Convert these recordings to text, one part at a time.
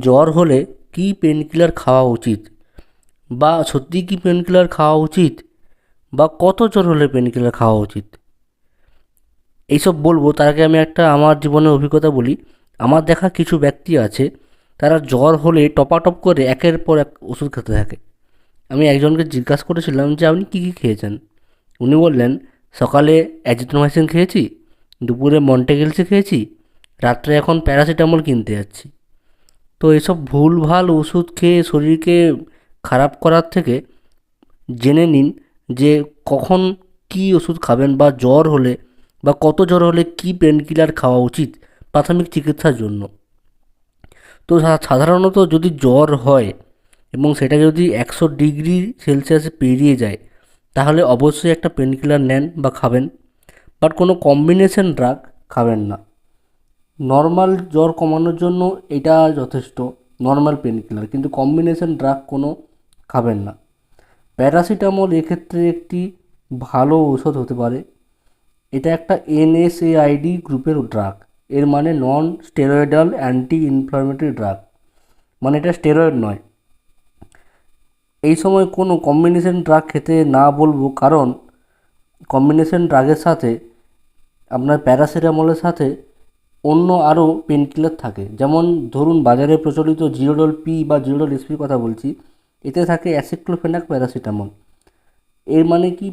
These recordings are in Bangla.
জ্বর হলে কী পেন কিলার খাওয়া উচিত? বা সত্যিই কি পেন কিলার খাওয়া উচিত? বা কত জ্বর হলে পেন কিলার খাওয়া উচিত? এইসব বলব। তার আগে আমি একটা আমার জীবনের অভিজ্ঞতা বলি। আমার দেখা কিছু ব্যক্তি আছে, তারা জ্বর হলে টপাটপ করে একের পর এক ওষুধ খেতে থাকে। আমি একজনকে জিজ্ঞাসা করেছিলাম যে, আপনি কী কী খেয়েছেন? উনি বললেন, সকালে অ্যাজিথ্রোমাইসিন খেয়েছি, দুপুরে মন্টেগেলসি খেয়েছি, রাত্রে এখন প্যারাসিটামল কিনতে যাচ্ছি। তো এসব ভুলভাল ওষুধ খেয়ে শরীরকে খারাপ করার থেকে জেনে নিন যে কখন কী ওষুধ খাবেন বা জ্বর হলে বা কত জ্বর হলে কী পেন কিলার খাওয়া উচিত প্রাথমিক চিকিৎসার জন্য। তো সাধারণত যদি জ্বর হয় এবং সেটা যদি একশো ডিগ্রি সেলসিয়াসে পেরিয়ে যায়, তাহলে অবশ্যই একটা পেন কিলার নেন বা খাবেন। বাট কোনো কম্বিনেশন ড্রাগ খাবেন না। নর্মাল জ্বর কমানোর জন্য এটা যথেষ্ট নর্মাল পেন কিলার কিন্তু কম্বিনেশন ড্রাগ কোনো খাবেন না। প্যারাসিটামল এক্ষেত্রে একটি ভালো ঔষধ হতে পারে। এটা একটা এনএসএআইডি গ্রুপের ড্রাগ এর মানে non steroidal anti inflammatory drug মানে এটা স্টেরয়েড নয়। এই সময় কোনো কম্বিনেশন ড্রাগ খেতে না বলব, কারণ কম্বিনেশন ড্রাগের সাথে, আপনার প্যারাসিটামলের সাথে অন্য আরও পেনকিলার থাকে। যেমন ধরুন বাজারে প্রচলিত জিরোডল পি বা জিরোডল এসপির কথা বলছি, এতে থাকে অ্যাসিক্লোফেনাক প্যারাসিটামল এর মানে কি?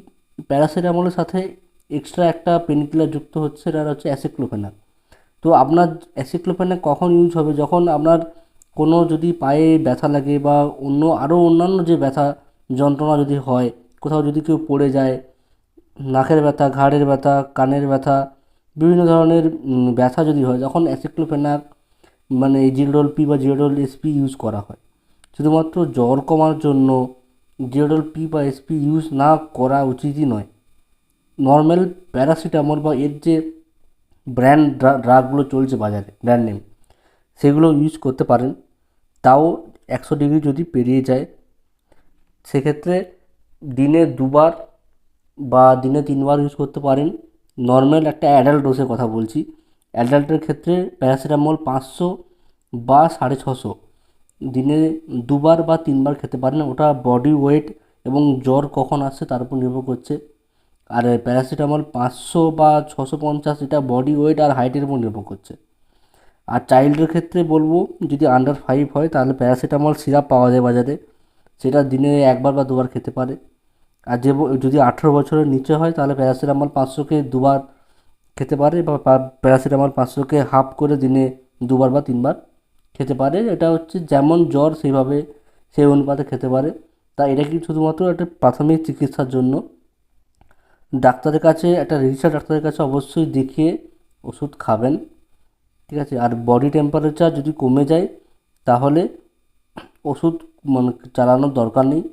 প্যারাসিটামলের সাথে এক্সট্রা একটা পেনকিলার যুক্ত হচ্ছে, সেটা হচ্ছে অ্যাসিক্লোফেনাক তো আপনার অ্যাসিক্লোফেনাক কখন ইউজ হবে? যখন আপনার কোনো যদি পায়ে ব্যথা লাগে বা অন্য আরও অন্যান্য যে ব্যথা যন্ত্রণা যদি হয়, কোথাও যদি কেউ পড়ে যায়, নাকের ব্যথা, ঘাড়ের ব্যথা, কানের ব্যথা বিভিন্ন ধরনের ব্যথা যদি হয়, তখন অ্যাসিক্লোফেনাক মানে জিরোডল পি বা জিরোডল এসপি ইউজ করা হয়। শুধুমাত্র জ্বর কমার জন্য জিরোডল পি বা এসপি ইউজ না করা উচিতই নয়। নর্মাল প্যারাসিটামল বা এর যে ব্র্যান্ড ড্রাগগুলো চলছে বাজারে ব্র্যান্ড নেম সেগুলো ইউজ করতে পারেন। তাও একশো ডিগ্রি যদি পেরিয়ে যায়, সেক্ষেত্রে দিনে দুবার বা দিনে তিনবার ইউজ করতে পারেন। নর্মাল একটা অ্যাডাল্ট ডোজের কথা বলছি। অ্যাডাল্টের ক্ষেত্রে প্যারাসিটামল পাঁচশো বা সাড়ে ছশো। দিনে দুবার বা তিনবার খেতে পারেন ওটা বডি ওয়েট এবং জ্বর কখন আসছে তার উপর নির্ভর করছে। আর প্যারাসিটামল পাঁচশো বা ছশো পঞ্চাশ, এটা বডি ওয়েট আর হাইটের উপর নির্ভর করছে। আর চাইল্ডের ক্ষেত্রে বলব, যদি আন্ডার ফাইভ হয়, তাহলে প্যারাসিটামল সিরাপ পাওয়া যায় বাজারে। সেটা দিনে একবার বা দুবার খেতে পারে। আর যে যদি আঠেরো বছরের নিচে হয়, তাহলে প্যারাসিটামল পাঁচশোকে দুবার খেতে পারে বা প্যারাসিটামল পাঁচশোকে হাফ করে দিনে দুবার বা তিনবার খেতে পারে। এটা হচ্ছে যেমন জ্বর, সেইভাবে সেই অনুপাতে খেতে পারে। তা এটা কি শুধুমাত্র একটা প্রাথমিক চিকিৎসার জন্য? ডাক্তারের কাছে, একটা রেজিস্টার ডাক্তারের কাছে অবশ্যই দেখিয়ে ওষুধ খাবেন। ঠিক আছে? আর বডি টেম্পারেচার যদি কমে যায়, তাহলে ওষুধ মানে চালানোর দরকার নেই।